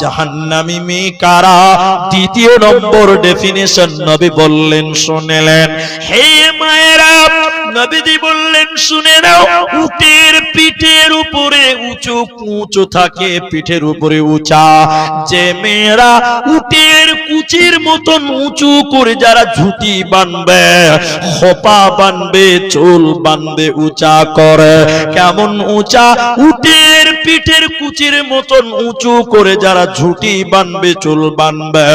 জাহান্নামী মেয়ে কারা দ্বিতীয় নম্বর ডেফিনেশন নবী বললেন শুনেলেন। হে মায়েরা নবীজি বললেন শুনে নাও উটের পিঠের উপরে উঁচু উঁচু থাকে পিঠের উপরে উঁচা। যে মেয়েরা উটের কুচির মতন উঁচু করে যারা ঝুটি বানবে খোপা বানবে চুল বানবে উঁচা করে। কেমন উঁচা? উটের পিঠের কুচির মতন উঁচু করে যারা ঝুটি বানবে চুল বানবে।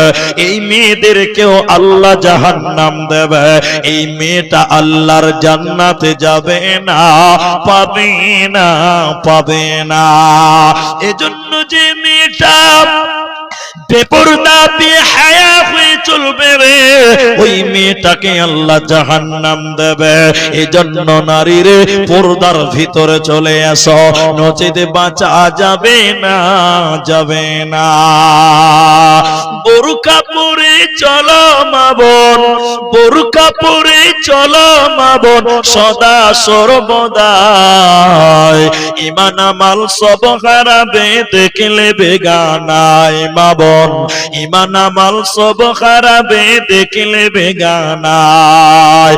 এই মেয়েদেরকেও আল্লাহ জাহান্নাম দেবে। এই মেয়েটা আল্লাহর জান্নাতে যাবে না, পাবে না পাবে না। এজন্য যে মেয়েটা বেপরদা, বেহায়া হয়ে চলবে রে, ওই মেয়েটাকে আল্লাহ জাহান্নাম দেবে। এজন্য নারীরে পর্দার ভিতরে চলে আসো। নচেতে বাঁচা যাবে না যাবে না। বোরকা পরে চলো মাবন বোরকা পরে চলো মাবন সদা সর্বদা ইমান আমাল সব হারাবে দেখলে বেগানায় মাবন ইমান আমাল সব হারাবে দেখলে বেগানায়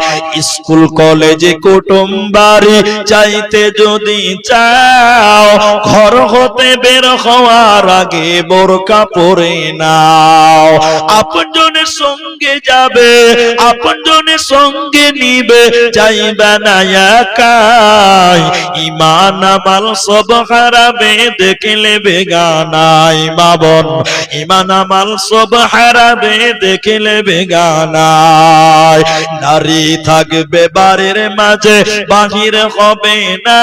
স্কুল, কলেজে কুটুম বাড়ি চাইতে যদি চাও, ঘর হতে বের হওয়ার আগে বোরকা পরে নাও। আপনজনের সঙ্গে যাবে আপনজনের সঙ্গে নিবে চাইবে না একাই। ইমান আমাল, সব হারাবে দেখলে বেগানাই মাবন ইমান আমাল, সব হারাবে দেখলে বেগানাই নারী থাকবে বাড়ির মাঝে, বাহির হবে না।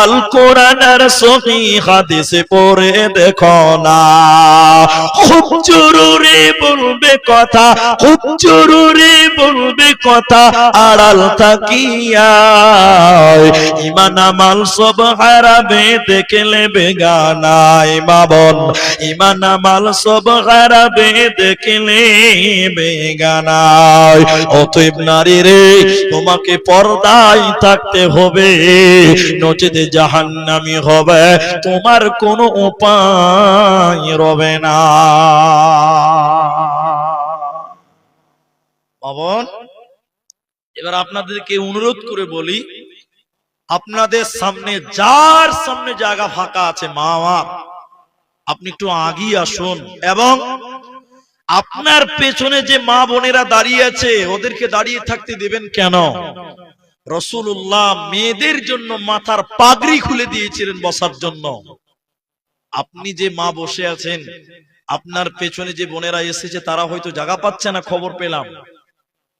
আল কোরআন আর সহি হাদিসে পড়ে দেখো না। খুব জরুরি বলবে কথা, খুব জরুরি বলবে কথা, আড়াল থাকিয়া। ইমান আমাল সব হারাবে দেখলে বেগানাই বাবন ইমান আমাল সব হারাবে দেখলে বেগানাই অতএব নারী রে তোমাকে পর্দায় থাকতে হবে। নচেতে জাহান্নামি হবে। তোমার কোনো উপায় রবে না। পবন এবার আপনাদেরকে অনুরোধ করে বলি আপনাদের সামনে যার সামনে জায়গা ফাঁকা আছে মা আপনি একটু আগিয়ে আসুন এবং আপনার পেছনে যে মা বোনেরা দাঁড়িয়ে আছে, ওদেরকে দাঁড়িয়ে থাকতে দেবেন কেন? রসুল্লাহ মেয়েদের জন্য মাথার পাগড়ি খুলে দিয়েছিলেন বসার জন্য। আপনি যে মা বসে আছেন, আপনার পেছনে যে বোনেরা এসেছে, তারা হয়তো জায়গা পাচ্ছে না, খবর পেলাম।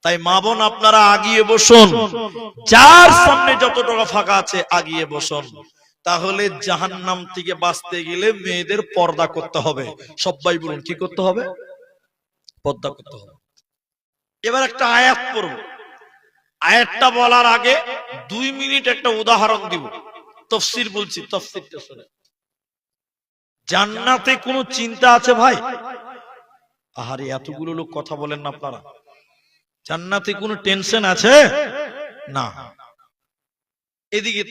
তাই মা বোন, আপনারা আগিয়ে বসুন। যার সামনে যত টাকা ফাঁকা আছে, আগিয়ে বসুন। তাহলে জাহান্নাম থেকে বাঁচতে গেলে মেয়েদের পর্দা করতে হবে। সবাই বলুন, কি করতে হবে? পর্দা করতে হবে। এবার একটা আয়াত পড়ব। আয়াতটা বলার আগে দুই মিনিট একটা উদাহরণ দিব। তফসির বলছি, তফসিরটা শুনে জান্নাতে কোনো চিন্তা আছে ভাই? আহারে, এতগুলো লোক কথা বলেন না আপনারা। জান্নাতে কোনো টেনশন আছে? না। এদিকে।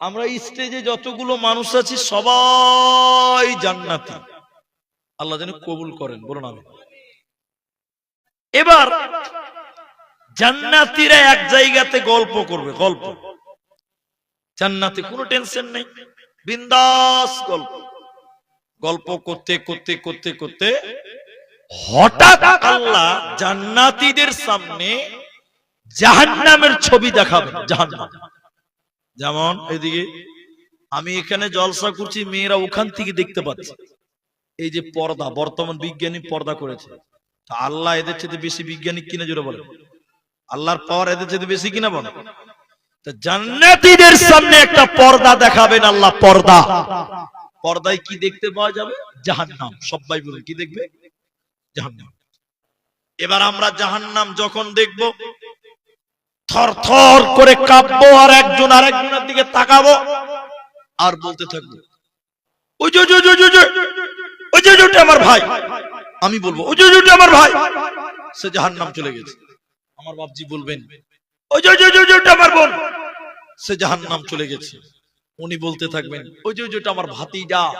আমরা স্টেজে যতগুলো মানুষ আছি, সবাই জান্নাতি। আল্লাহ যেন কবুল করেন, বলুন আমি এবার জান্নাতিরা এক জায়গাতে গল্প করবে, গল্প। জান্নাতে কোনো টেনশন নেই, বিন্দাস গল্প। গল্প করতে করতে করতে করতে হঠাৎ আল্লাহ জান্নাতীদের সামনে জাহান্নামের ছবি দেখাবে, জাহান্নাম। যেমন এদিকে, আমি এখানে জলসা করছি, মেয়েরা ওখান থেকে দেখতে পাচ্ছে। এই যে পর্দা, বর্তমান বিজ্ঞানী পর্দা করেছে। তা আল্লাহ এদের চেয়ে বেশি বিজ্ঞানী কিনা জোরে বলে আল্লাহর পাওয়ার এদের চেয়ে বেশি কিনা বলে জান্নাতীদের সামনে একটা পর্দা দেখাবেন আল্লাহ পর্দা পর্দায় কি দেখতে পাওয়া যাবে জাহান্নাম সবাই কি দেখবে জাহান্নাম এবার আমরা জাহান্নাম যখন দেখব থর থর করে কাঁপবো আর একজন আরেকজনের দিকে তাকাবো আর বলতে থাকব ওই ওই যে, আমার ভাই আমি বলব আমার ভাই সে জাহান্নাম চলে গেছে। আমার বাপজি বলবেন। আমার বোন সে জাহান্নাম চলে গেছে। উনি বলতে থাকবেন ওই যে ওই যে, ওটা আমার ভাতিজা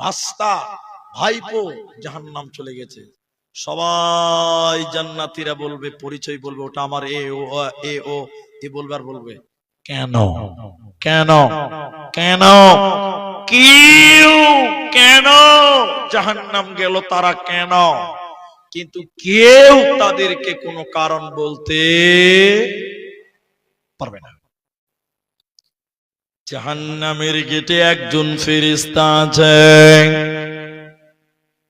ভাস্তা ভাইপো জাহান্নাম চলে গেছে। সবাই জান্নাতিরা বলবে পরিচয় বলবে ওটা আমার এ ও এ ও। এ বলবার বলবে কেন? কেন? কেন? কিউ কেন? জাহান্নাম গেল তারা কেন? কিন্তু কেউ তাদেরকে কোনো কারণ বলতে পারবে না। জাহান্নামের গেটে একজন ফেরিস্তা আছে।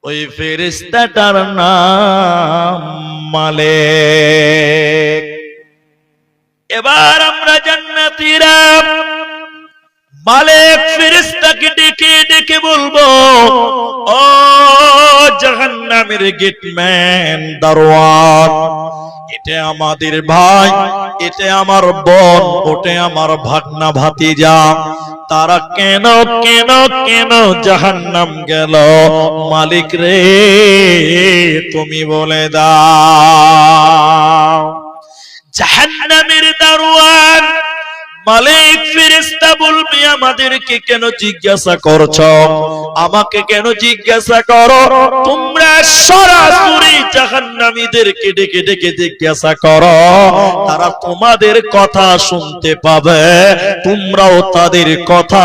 ওই ফেরিস্তাটার নাম মালেক। এবার আমরা জান্নাতীরা মালিক ফেরেশতাকে ডেকে ডেকে বলব, ও জাহান্নামের গেটম্যান দারোয়ান, এটা আমাদের ভাই, এটা আমার বোন, ওটা আমার ভাগনা ভাতিজা, তারা কেন কেন কেন জাহান্নাম গেল? মালিক রে, তুমি বলে দাও, জাহান্নামের দারোয়ান মালিক ফেরেশতা বলবে, আমাদেরকে কেন জিজ্ঞাসা করছ? আমাকে কেন জিজ্ঞাসা করো? তোমরা সরাসরি জাহান্নামীদেরকে ডেকে ডেকে জিজ্ঞাসা করো। তারা তোমাদের কথা শুনতে পাবে, তোমরাও তাদের কথা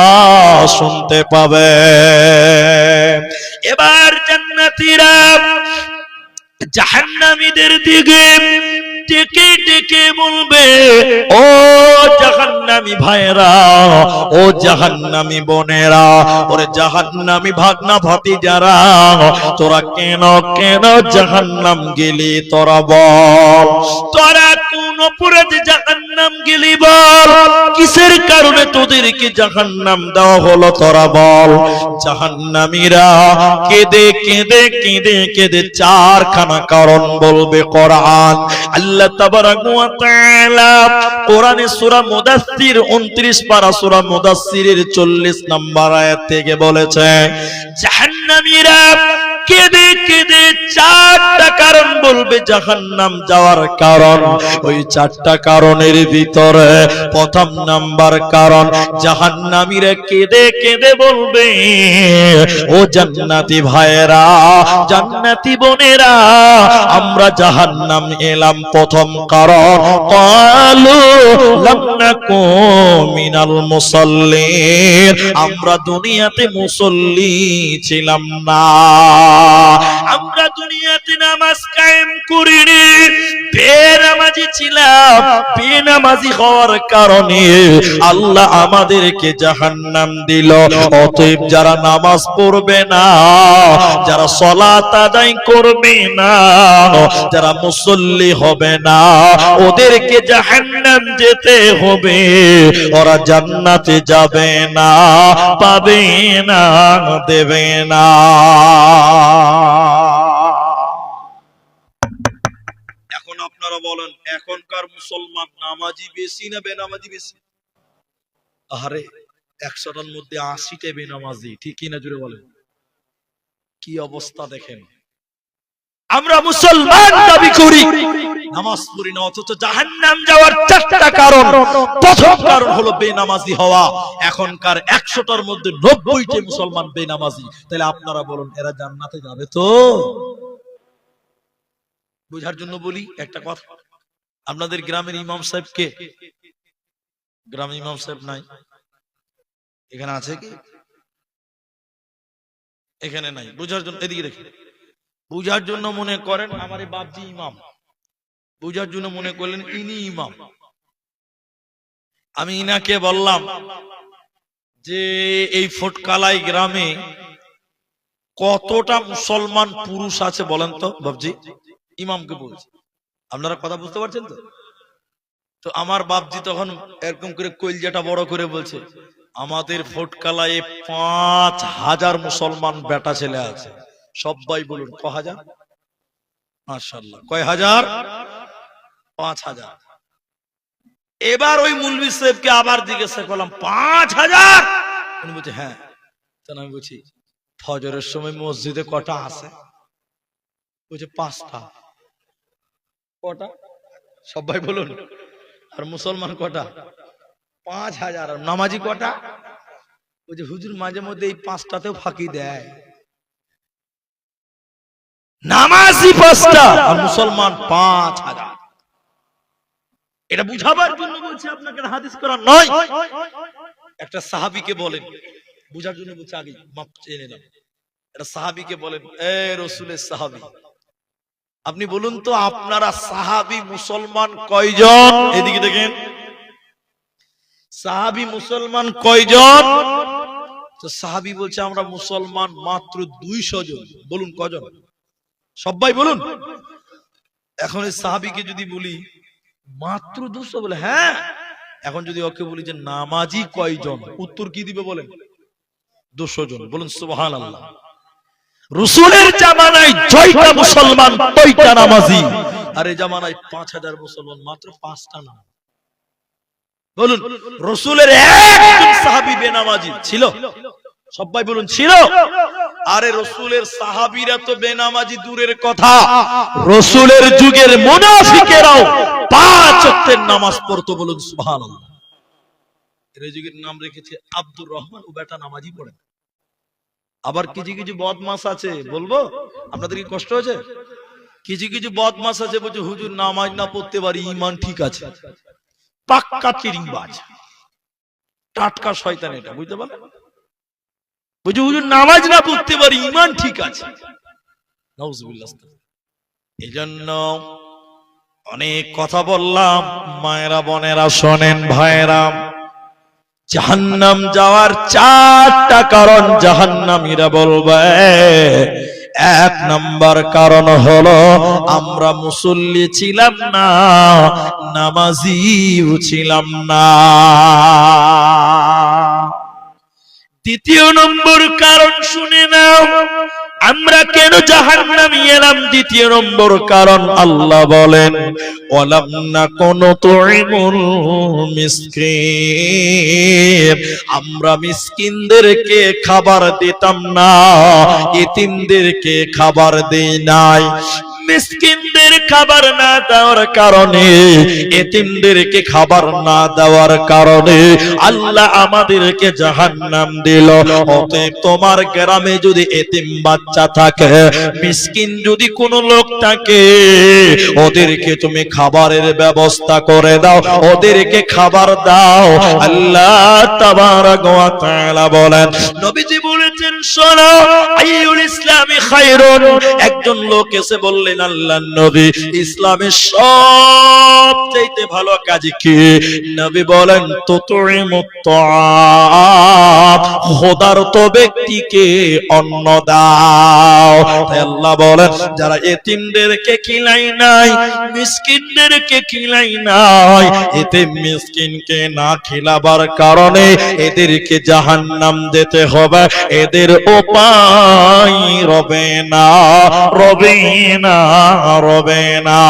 শুনতে পাবে। এবার জান্নাতীরা জাহান্নামীদের দিকে ডেকে ডেকে বলবে, ও জাহান্নামী ভাইরা ও জাহান্নামি বোনেরা, ওরে জাহান্নামি ভাগনা ভাতি যারা তোরা কেন কেন জাহান্নাম গেলি, তোরা বল। তোরা কোন অপরাধ জাহান্নাম গেলি বল। কিসের কারণে তোদেরকে জাহান্নাম দেওয়া হলো তোরা বল। জাহান্নামীরা কেঁদে কেঁদে কেঁদে কেঁদে চারখানা কারণ বলবে কোরআন। আল্লাহ তাবারাক ওয়া তাআলা কোরআনে সূরা মুদাসসির 29 পারা সূরা মুদাসসিরের 40 নম্বর আয়াত থেকে বলেছে, জাহান্নামীরা কেঁদে কেঁদে চারটা কারণ বলবে জাহান্নাম যাওয়ার কারণ। ওই চারটা কারণের ভিতরে প্রথম নাম্বার কারণ, জাহান্নামীরা কেঁদে কেঁদে বলবে, ও জান্নাতি ভাইয়েরা, জান্নাতি বোনেরা, আমরা জাহান্নাম এলাম প্রথম কারণ, কালু মিনাল মুসাল্লিন আমরা দুনিয়াতে মুসল্লি ছিলাম না। আমরা দুনিয়াতে নামাজ কায়েম করিনি, বেনামাজি ছিলাম বেনামাজি হওয়ার কারণে আল্লাহ আমাদেরকে জাহান্নাম দিল। অতএব যারা নামাজ পড়বে না, যারা সলাত আদায় করবে না, যারা মুসল্লি হবে না, ওদেরকে জাহান্নাম যেতে হবে। ওরা জান্নাতে যাবে না, পাবে না, দেবে না এখন আপনারা বলেন এখনকার মুসলমান নামাজি বেশি না বেনামাজি বেশি? আরে একশোটার মধ্যে আশিটা বেনামাজি, ঠিক কিনা জুড়ে বলেন? কি অবস্থা দেখেন? আমরা মুসলমান দাবি করি, নামাজ পড়ি না, অথচ জাহান্নাম যাওয়ার চারটা কারণ। প্রথম কারণ হলো বেনামাজি হওয়া। এখনকার একশোটার মধ্যে নব্বইটি মুসলমান বেনামাজি। তাহলে আপনারা বলুন, এরা জান্নাতে যাবে তো? বোঝার জন্য বলি একটা কথা। আপনাদের গ্রামের ইমাম সাহেব কে? গ্রামে ইমাম সাহেব নাই। এখানে আছে কি? এখানে নাই। বুঝার জন্য এদিকে দেখি। বুঝার জন্য মনে করেন আমার বাপজি ইমাম। বুঝার জন্য মনে করলেন ইনি ইমাম। আমি ইনাকে বললাম যে এই ফটকালাই গ্রামে কতটা মুসলমান পুরুষ আছে বলেন তো বাবজি ইমামকে বলছি। আপনারা কথা বুঝতে পারছেন তো? তো আমার বাপজি তখন এরকম করে কইলজাটা বড় করে বলছে, আমাদের ফটকালায় পাঁচ হাজার মুসলমান বেটা ছেলে আছে। সবাই বলুন, ক হাজার? মার্শাল্লাহ কয় হাজার? পাঁচ হাজার। এবার ওই মুলবি সাহেবকে আবার জিজ্ঞাসা করলাম, পাঁচ হাজার? উনি বলছে হ্যাঁ। তখন আমি বলছি, ফজরের সময় মসজিদে কটা আছে? বলছে, পাঁচটা। কটা? সবাই বলুন। আর মুসলমান কটা? পাঁচ হাজার। আর নামাজি কটা? ওই যে হুজুর মাঝে মধ্যে এই পাঁচটাতেও ফাঁকি দেয়। নামাজি পাঁচটা। আর মুসলমান পাঁচ হাজার। এটা বুঝাবার জন্য বলছি আপনাকে হাদিস করা নয়। একটা সাহাবিকে বলেন। বুঝার জন্য বলছে আগে মাপ চেয়ে নিলাম। একটা সাহাবিকে বলেন, এ রসুলের সাহাবি আপনি বলুন তো, আপনারা সাহাবি মুসলমান কয়জন? এদিকে দেখেন। সাহাবি মুসলমান কয়জন? তো সাহাবি বলছে, আমরা মুসলমান মাত্র দুইশো জন। বলুন কজন? সবাই বলুন। এখন এই সাহাবিকে যদি বলি, মাত্র দুশো বলে হ্যাঁ? এখন যদি ওকে বলি যে, নামাজি কয়জন? উত্তর কি দিবে বলেন? দুশো জন। বলুন সুবহান আল্লাহ রসুলের জামানায় ছয়টা মুসলমান কয়টা নামাজি। আর এই জামানায় পাঁচ হাজার মুসলমান, মাত্র পাঁচটা নাম বলুন, রসুলের একজন সাহাবি বেনামাজি ছিল? সবাই বলুন, ছিল? আরে রসুলের সাহাবিরা তো বেনামাজি দূরের কথা। রসুলের যুগের মুনাফিকেরাও পাঁচ ওয়াক্তের নামাজ পড়তো বলুন এর যুগের নাম রেখেছে আব্দুর রহমান, ও বেটা নামাজি পড়ে আবার কিছু কিছু বদমাস আছে বলব? আপনাদের কি কষ্ট হয়েছে? কিছু কিছু বদমাস আছে বলছে হুজুর নামাজ না পড়তে পারি ইমান ঠিক আছে। পাক্কা চিরিংবাজ টাটকা শয়তান এটা বুঝতে পারলেন? বলছে হুজুর নামাজ না পড়তে পারি ইমান ঠিক আছে। এই জন্য অনেক কথা বললাম মায়েরা বোনেরা শোনেন ভাইরা জাহান্নাম যাওয়ার চারটা কারণ জাহান্নামীরা বলবে। এক নাম্বার কারণ হলো, আমরা মুসল্লি ছিলাম না, নামাজিও ছিলাম না। দ্বিতীয় নম্বর কারণ শুনে নাও আমরা কেন জাহান্নামী এলাম? দ্বিতীয় নম্বর কারণ আল্লাহ বলেন, ওয়ালাম না কোন তুইমুল মিসকিন। আমরা মিসকিনদেরকে খাবার দিতাম না, ইতিমদেরকে খাবার দেই নাই। মিসকিনদের খাবার না দেওয়ার কারণে, এতিমদেরকে খাবার না দেওয়ার কারণে আল্লাহ আমাদেরকে জাহান্নাম দিল। অতএব তোমার গ্রামে যদি এতিম বাচ্চা থাকে, মিসকিন যদি কোনো লোক থাকে, ওদেরকে তুমি খাবারের ব্যবস্থা করে দাও, ওদেরকে খাবার দাও। আল্লাহ তাবারাক ওয়া তাআলা বলেন, নবীজি বলেছেন, শোনো, আইয়ুল ইসলামি খায়রুন। একজন লোক এসে বললেন আল্লাহর নবী ইসলামের সব চাইতে ভালো কাজ কি? নবী বলেন তো তাআম খোদারত ব্যক্তিকে অন্ন দাও। আল্লাহ বলেন, যারা এতিমদেরকে খিলাই নাই, মিসকিনদেরকে খিলাই নাই, এতে মিসকিনকে না খিলাবার কারণে এদেরকে জাহান্নাম যেতে হবে। এদের উপায় রবে না রবে না রবে না।